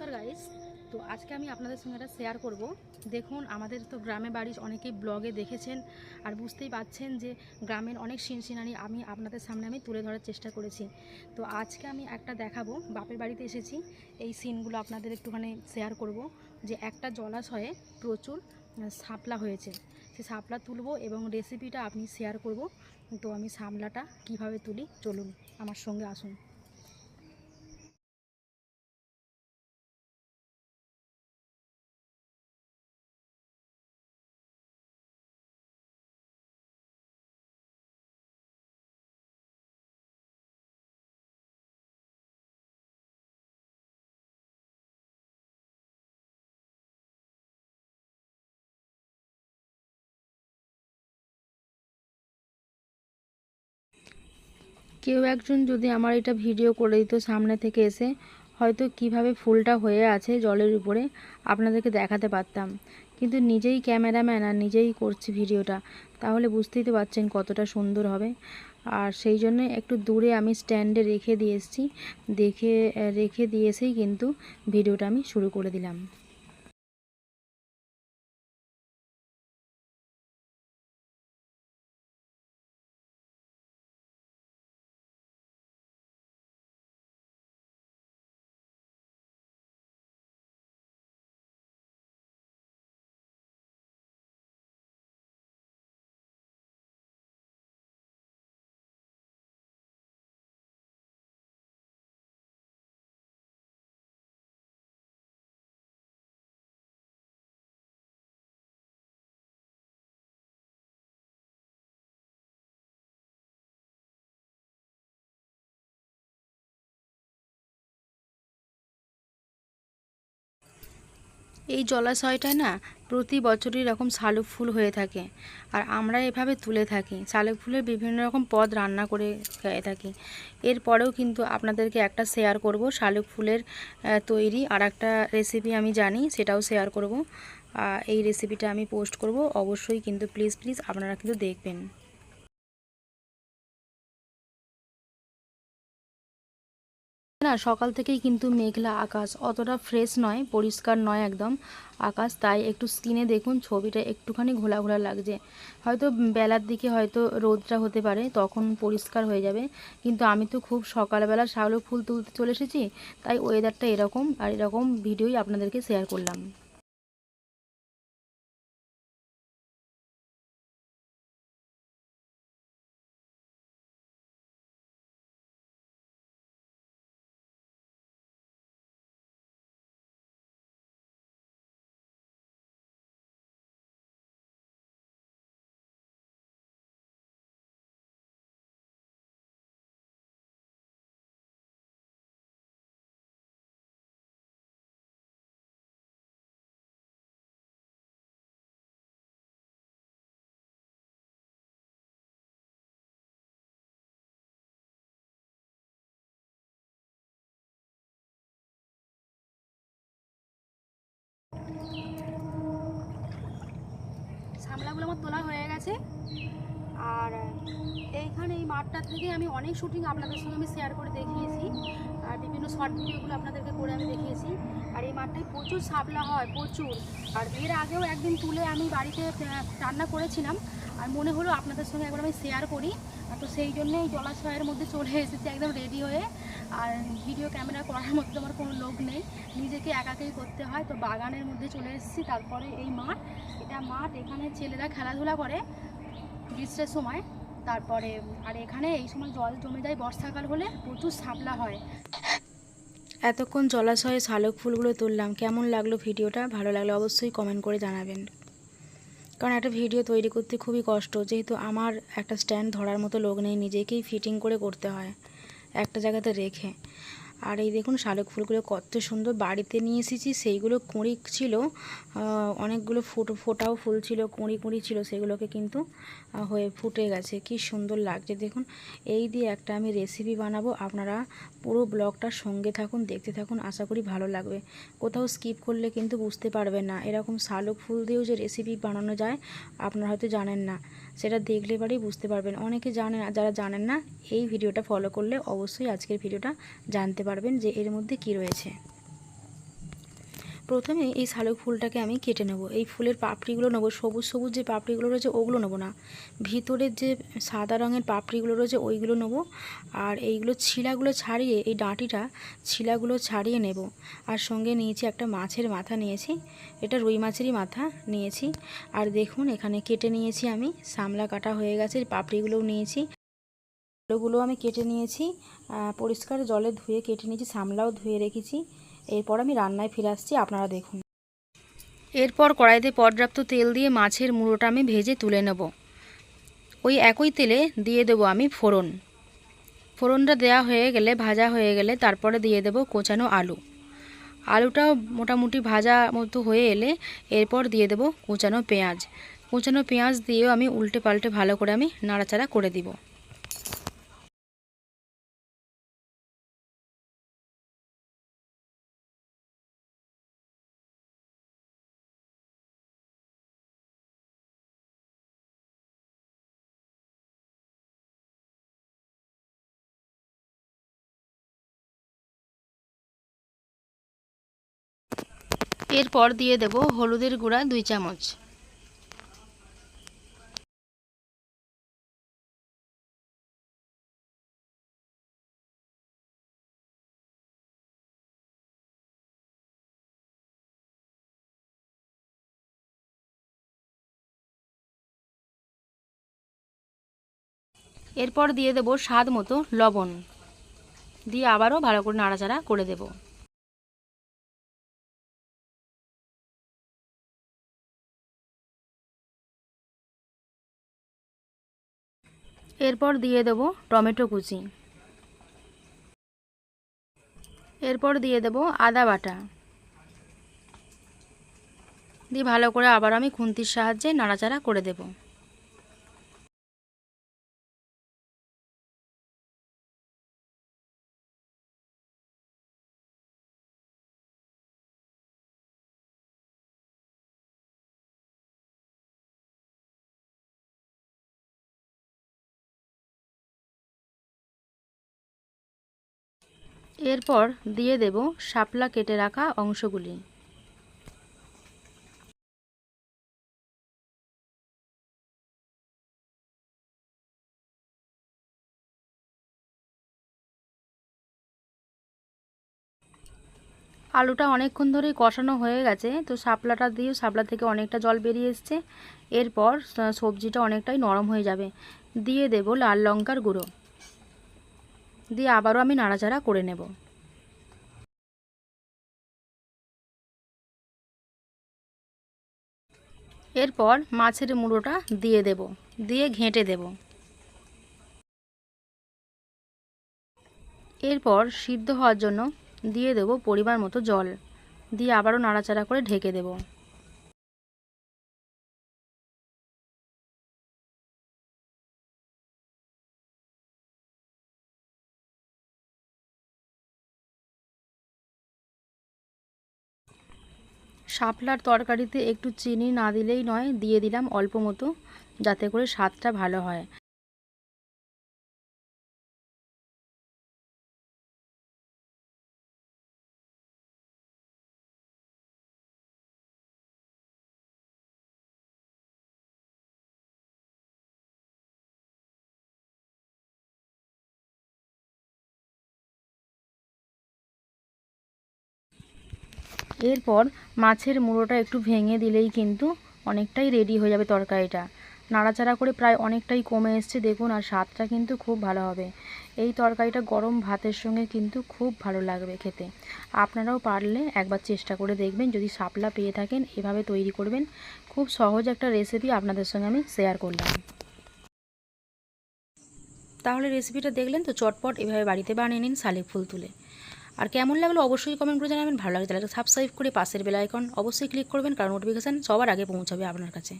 নমস্কার গাইস তো আজকে আমি আপনাদের সঙ্গে একটা শেয়ার করব। দেখুন, আমাদের তো গ্রামে বাড়ি অনেকেই ব্লগে দেখেছেন আর বুঝতেই পাচ্ছেন যে গ্রামের অনেক সিন সিনারি আমি আপনাদের সামনে আমি তুলে ধরার চেষ্টা করেছি। তো আজকে আমি একটা দেখাবো। বাপের বাড়িতে এসেছি। এই সিনগুলো আপনাদের একটুখানি শেয়ার করব যে একটা জলাশয়ে প্রচুর শাপলা হয়েছে। সে সাপলা তুলবো এবং রেসিপিটা আপনি শেয়ার করব। তো আমি সামলাটা কীভাবে তুলি? চলুন, আমার সঙ্গে আসুন। কেউ একজন যদি আমার এটা ভিডিও করে দিত সামনে থেকে এসে, হয়তো কীভাবে ফুলটা হয়ে আছে জলের উপরে, আপনাদেরকে দেখাতে পারতাম। কিন্তু নিজেই ক্যামেরাম্যান আর নিজেই করছি ভিডিওটা, তাহলে বুঝতেই তো পারছেন কতটা সুন্দর হবে। আর সেই জন্য একটু দূরে আমি স্ট্যান্ডে রেখে দিয়ে এসেছি, দেখে, রেখে দিয়ে এসেই কিন্তু ভিডিওটা আমি শুরু করে দিলাম। এই জলাশয়টা না প্রতি বছরই এরকম শালুক ফুল হয়ে থাকে। আর আমরা এভাবে তুলে থাকি। শালুক ফুলের বিভিন্ন রকম পদ রান্না করে খেয়ে থাকি। এরপরেও কিন্তু আপনাদেরকে একটা শেয়ার করব। শালুক ফুলের তৈরি আর একটা রেসিপি আমি জানি, সেটাও শেয়ার করব। এই রেসিপিটা আমি পোস্ট করব। অবশ্যই কিন্তু প্লিজ প্লিজ আপনারা কিন্তু দেখবেন। না, সকাল থেকেই কিন্তু মেঘলা আকাশ। অতটা ফ্রেশ নয়, পরিষ্কার নয় একদম আকাশ। তাই একটু স্কিনে দেখুন, ছবিটা একটুখানি ঘোলা ঘোলা লাগছে। হয়তো বেলার দিকে হয়তো রোদটা হতে পারে, তখন পরিষ্কার হয়ে যাবে। কিন্তু আমি তো খুব সকালবেলা শালুক ফুল তুলতে চলে এসেছি, তাই ওয়েদারটা এরকম। আর এরকম ভিডিওই আপনাদেরকে শেয়ার করলাম। সামলাগুলো আমার তোলা হয়ে গেছে। আর এইখানে এই মাঠটা থেকে আমি অনেক শুটিং আপনাদের সঙ্গে আমি শেয়ার করে দেখিয়েছি। আর বিভিন্ন শর্ট ভিডিওগুলো আপনাদেরকে করে আমি দেখিয়েছি। আর এই মাঠটায় প্রচুর শাপলা হয়, প্রচুর। আর এর আগেও একদিন তুলে আমি বাড়িতে রান্না করেছিলাম। আর মনে হলো আপনাদের সঙ্গে একবার আমি শেয়ার করি। তো সেই জন্য এই জলাশয়ের মধ্যে চলে এসেছি একদম রেডি হয়ে। আর ভিডিও ক্যামেরা করার মতো আমার কোনো লোক নেই। নিজেকে একাকেই করতে হয়। তো বাগানের মধ্যে চলে এসেছি। তারপরে এই মাঠ, এটা মাঠ এখানে ছেলেরা খেলাধুলা করে গ্রীষ্মের সময়। তারপরে, আর এখানে এই সময় জল জমে যায় বর্ষাকাল হলে প্রচুর শাপলা হয়। এতক্ষণ জলাশয়ে শালক ফুলগুলো তুললাম। কেমন লাগল ভিডিওটা ভালো লাগলে অবশ্যই কমেন্ট করে জানাবেন। কারণ একটা ভিডিও তৈরি করতে খুবই কষ্ট। যেহেতু আমার একটা স্ট্যান্ড ধরার মতো লোক নেই, নিজেকেই ফিটিং করে করতে হয় একটা জায়গাতে রেখে। আর এই দেখুন, শালক ফুলগুলো কত সুন্দর বাড়িতে নিয়ে এসেছি, সেইগুলো কুঁড়ি ছিল অনেকগুলো ফুটো, ফোটাও ফুল ছিল, কুঁড়ি কুঁড়ি ছিল, সেগুলোকে কিন্তু হয়ে ফুটে গেছে। কি সুন্দর লাগছে। দেখুন, এই দিয়ে একটা আমি রেসিপি বানাবো, আপনারা পুরো ব্লগটা সঙ্গে থাকুন, দেখতে থাকুন, আশা করি ভালো লাগবে। কোথাও স্কিপ করলে কিন্তু বুঝতে পারবেন না। এরকম শালুক ফুল দিয়েও যে রেসিপি বানানো যায়, আপনারা হয়তো জানেন না। সেটা দেখলে পরেই বুঝতে পারবেন। অনেকে জানেন যারা জানেন না, এই ভিডিওটা ফলো করলে অবশ্যই আজকের ভিডিওটা জানতে পারবেন যে এর মধ্যে কি রয়েছে। প্রথমে এই শালুক ফুলটাকে আমি কেটে নেব। এই ফুলের পাপড়িগুলো নেব, সবুজ সবুজ যে পাপড়িগুলো রয়েছে ওগুলো নেব না। ভিতরের যে সাদা রঙের পাপড়িগুলো রয়েছে ওইগুলো নেব আর এইগুলো ছিলাগুলো ছাড়িয়ে, এই ডাঁটিটা ছিলাগুলো ছাড়িয়ে নেব। আর সঙ্গে নিয়েছি একটা মাছের মাথা নিয়েছি, এটা রুই মাছেরই মাথা নিয়েছি। আর দেখুন, এখানে কেটে নিয়েছি আমি, সামলা কাটা হয়ে গেছে পাপড়িগুলোও নিয়েছি। আলুগুলো আমি কেটে নিয়েছি পরিষ্কার জলে ধুয়ে কেটে নিয়েছি, সামলাও ধুয়ে রেখেছি। এরপর আমি রান্নায় ফিরে আসছি, আপনারা দেখুন। এরপর কড়াইতে পর্যাপ্ত তেল দিয়ে মাছের মুড়োটা আমি ভেজে তুলে নেব। ওই একই তেলে দিয়ে দেবো আমি ফোড়ন। ফোড়নটা দেওয়া হয়ে গেলে, ভাজা হয়ে গেলে তারপরে দিয়ে দেব কোচানো আলু। আলুটাও মোটামুটি ভাজা মতো হয়ে এলে এরপর দিয়ে দেব কোচানো পেঁয়াজ। কোচানো পেঁয়াজ দিয়েও আমি উল্টে পাল্টে ভালো করে আমি নাড়াচাড়া করে দিব। এরপর দিয়ে দেব হলুদের গুঁড়া দুই চামচ। এরপর দিয়ে দেব স্বাদ মতো লবণ। দিয়ে আবারও ভালো করে নাড়াচাড়া করে দেব। এরপর দিয়ে দেব টমেটো কুচি। এরপর দিয়ে দেব আদা বাটা। দিয়ে ভালো করে আবার আমি খুন্তির সাহায্যে নাড়াচাড়া করে দেব। এরপর দিয়ে দেব শাপলা কেটে রাখা অংশগুলি। আলুটা অনেকক্ষণ ধরেই কষানো হয়ে গেছে, তো শাপলাটা দিয়েও শাপলা থেকে অনেকটা জল বেরিয়ে এসছে। এরপর সবজিটা অনেকটাই নরম হয়ে যাবে। দিয়ে দেব লাল লঙ্কার গুঁড়ো। দিয়ে আবারও আমি নাড়াচাড়া করে নেব। এরপর মাছের মুড়োটা দিয়ে দেব, দিয়ে ঘেঁটে দেব। এরপর সিদ্ধ হওয়ার জন্য দিয়ে দেব পরিমাণ মতো জল, দিয়ে আবারও নাড়াচাড়া করে ঢেকে দেব। শাপলার তরকারিতে একটু চিনি না দিলেই নয়, দিয়ে দিলাম অল্প মতো, যাতে করে স্বাদটা ভালো হয়। এরপর মাছের মুড়োটা একটু ভেঙে দিলেই কিন্তু অনেকটাই রেডি হয়ে যাবে তরকারিটা। নাড়াচাড়া করে প্রায় অনেকটাই কমে এসছে, দেখুন, আর স্বাদটা কিন্তু খুব ভালো হবে। এই তরকারিটা গরম ভাতের সঙ্গে কিন্তু খুব ভালো লাগবে খেতে। আপনারাও পারলে একবার চেষ্টা করে দেখবেন, যদি শাপলা পেয়ে থাকেন, এভাবে তৈরি করবেন। খুব সহজ একটা রেসিপি আপনাদের সঙ্গে আমি শেয়ার করলাম। তাহলে রেসিপিটা দেখলেন তো, চটপট এভাবে বাড়িতে বানিয়ে নিন শালিক ফুল তুলে। আর কেমন লাগল অবশ্যই কমেন্ট করে জানাবেন। ভালো লাগে তাহলে সাবস্ক্রাইব করে পাশের বেল আইকন অবশ্যই ক্লিক করবেন, কারণ নোটিফিকেশান সবার আগে পৌঁছাবে আপনার কাছে।